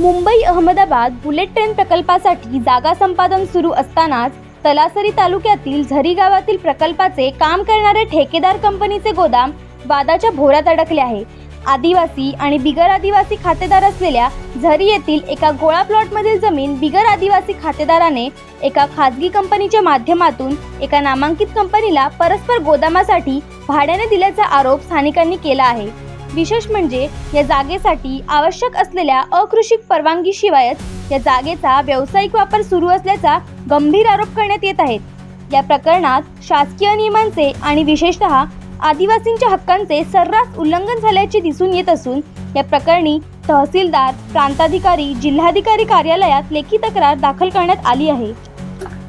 Mumbai Ahmedabad bullet train प्रकल्पासाठी जागा संपादन सुरू असतानाच तलासरी तालुक्यातील झरी गावातील प्रकल्पाचे काम करणारे ठेकेदार कंपनीचे गोदाम वादाच्या भोरात अडकले आहे. आदिवासी आणि बिगर आदिवासी खातेदार असलेल्या झरी येथील एका गोळा प्लॉटमधील जमीन बिगर आदिवासी खातेदाराने एका खाजगी कंपनीच्या माध्यमातून एका नामांकित कंपनीला परस्पर गोदामासाठी भाड्याने दिल्याचा आरोप स्थानिकांनी केला आहे. विशेष म्हणजे या जागेसाठी आवश्यक असलेल्या अकृषिक परवानगीशिवायच या जागेचा व्यावसायिक वापर सुरू असल्याचा गंभीर आरोप करण्यात येत आहेत. या प्रकरणात शासकीय नियमांचे आणि विशेषतः आदिवासींच्या हक्कांचे सर्रास उल्लंघन झाल्याचे दिसून येत असून या प्रकरणी तहसीलदार प्रांताधिकारी जिल्हाधिकारी कार्यालयात लेखी तक्रार दाखल करण्यात आली आहे.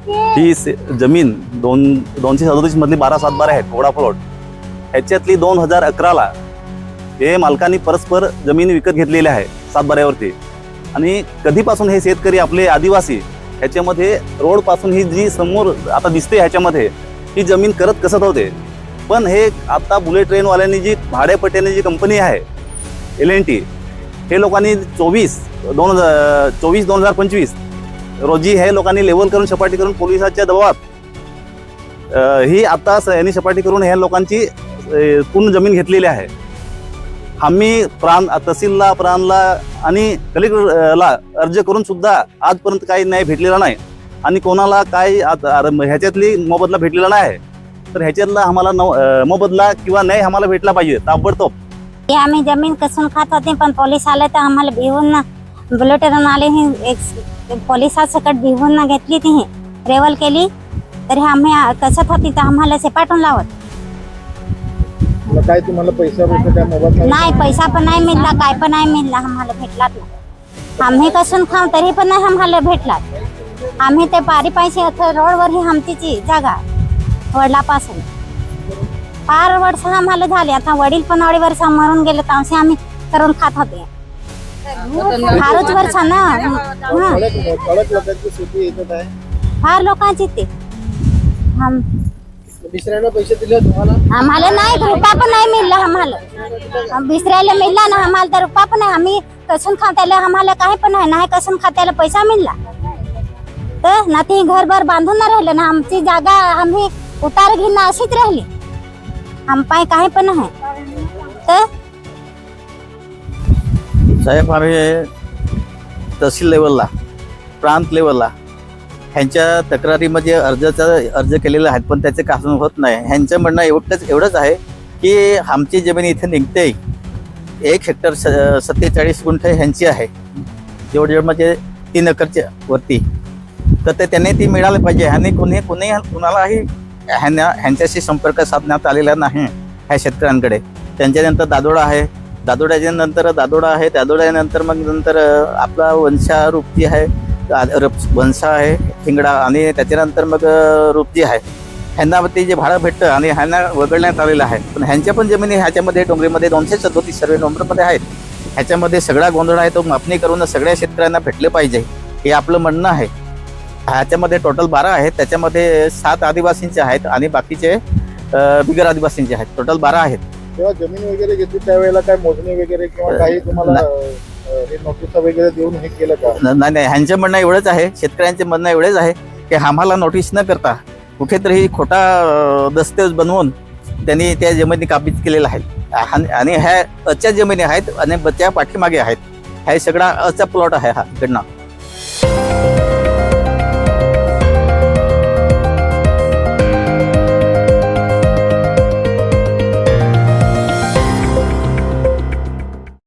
ही जमीन दोन दोनशे सदोतीस मधली बारा सात बारा आहेत ओढा प्लॉट ह्याच्यातली दोन हजार अकराला हे मालकांनी परस्पर जमीन विकत घेतलेले आहे सातबाऱ्यावरती. आणि कधीपासून हे शेतकरी आपले आदिवासी ह्याच्यामध्ये रोडपासून ही जी समोर आता दिसते ह्याच्यामध्ये ही जमीन करत कसत होते पण हे आता बुलेट ट्रेनवाल्यांनी जी भाडेपट्ट्याने जी कंपनी आहे एल एन टी हे लोकांनी चोवीस दोन हजार चोवीस दोन हजार पंचवीस रोजी हे लोकांनी लेवल करून सपाटी करून पोलिसाच्या दबावात ही आता स- यांनी सपाटी करून ह्या लोकांची पूर्ण जमीन घेतलेली आहे. आम्ही प्राण तहसीलला प्राणला आणि कलेक्टरला अर्ज करून सुद्धा आजपर्यंत काही न्याय भेटलेला नाही. आणि कोणाला काही आत- ह्याच्यातली मोबदला भेटलेला नाही. आहे तर ह्याच्यातला आम्हाला मोबदला किंवा न्याय आम्हाला भेटला पाहिजे. ताबडतोब. हे आम्ही जमीन कसून खात होते पण पोलीस आले तर आम्हाला भिवून ना आले हे एक पोलिसासकट भिवून घेतली ती रेवल केली. तरी आम्ही कसत होती तर आम्हाला सेपाटून लावत. मग काय तुम्हाला पैसा पैसा काय मोबाईल नाही पैसा पण नाही मिळला काय पण नाही मिळला आम्हाला भेटलात नाही आम्ही कसून खाऊ तरी पण नाही आम्हाला भेटलात. आम्ही ते पारी पैसे रोडवर ही आमची जागा वडिलापासून. फार वर्ष आम्हाला झाले आता वडील पण अडी वर्ष मरून गेले तर आम्ही करून खात होते. फारच वर्ष ना हं. कडक कडक लोकांची शेती येतात आहे. फार लोकांची ते. आम- दुसऱ्यांना पैसे दिले तुम्हाला? आम्हाला नाही रुपया पण नाही मिळला आम्हाला. दुसऱ्याला मिळला ना आम्हाला तर रुपया पण नाही. आम्ही कसून खात्याला आम्हाला काही पण नाही नाही कसून खात्याला पैसा मिळला. तर ना ते घर भर बांधून नाही राहिलं ना आमची जागा आम्ही उतार घेऊन अशीच राहिली. आम पाय काही पण नाही. तर साहेब आम्ही तहसील लेवलला प्रांत लेवलला ह्यांच्या तक्रारीमध्ये अर्जाचा अर्ज केलेला आहेत पण त्याचे कासून होत नाही. ह्यांचं म्हणणं एवढंच एवढंच आहे की आमची जमीन इथे निघते. एक हेक्टर स सत्तेचाळीस गुंठ ह्यांची आहे. जेवढे म्हणजे तीन एकरच्या वरती. तर ते त्यांनी ती मिळाली पाहिजे. ह्यांनी कोणी कोणी कुणालाही ह्यांना ह्यांच्याशी संपर्क साधण्यात आलेला नाही ह्या शेतकऱ्यांकडे. त्यांच्यानंतर दादोडा आहे. दादोड्याच्या नंतर दादोडा आहे. दादोड्यानंतर मग नंतर आपला वंशा आहे वंशा आहे हिंगडा आणि त्याच्यानंतर मग रूपजी आहे. ह्यांना ते जे भाडं भेटतं आणि ह्यांना वगळण्यात आलेलं आहे पण ह्यांच्या पण जमिनी ह्याच्यामध्ये डोंगरीमध्ये दोनशे सदोतीस सर्वे नोंबरमध्ये आहेत. ह्याच्यामध्ये सगळा गोंधळ आहे तो मापणी करून सगळ्या शेतकऱ्यांना भेटले पाहिजे हे आपलं म्हणणं आहे. ह्याच्यामध्ये टोटल बारा आहेत त्याच्यामध्ये सात आदिवासींचे आहेत आणि बाकीचे बिगर आदिवासींचे आहेत. टोटल बारा आहेत. तेव्हा जमीन वगैरे घेतली त्यावेळेला काय मोजणी वगैरे किंवा काही तुम्हाला हे वगैरे देऊन हे केलं का? नाही नाही ह्यांचं म्हणणं एवढंच आहे शेतकऱ्यांचे म्हणणं एवढेच आहे की आम्हाला नोटीस न करता कुठेतरी खोटा दस्तऐवज बनवून त्यांनी त्या जमिनी काबीज केलेल्या आहेत. आणि आणि ह्या अच्या जमिनी आहेत आणि त्या पाठीमागे आहेत. हा सगळा अचा प्लॉट आहे हा इकडनं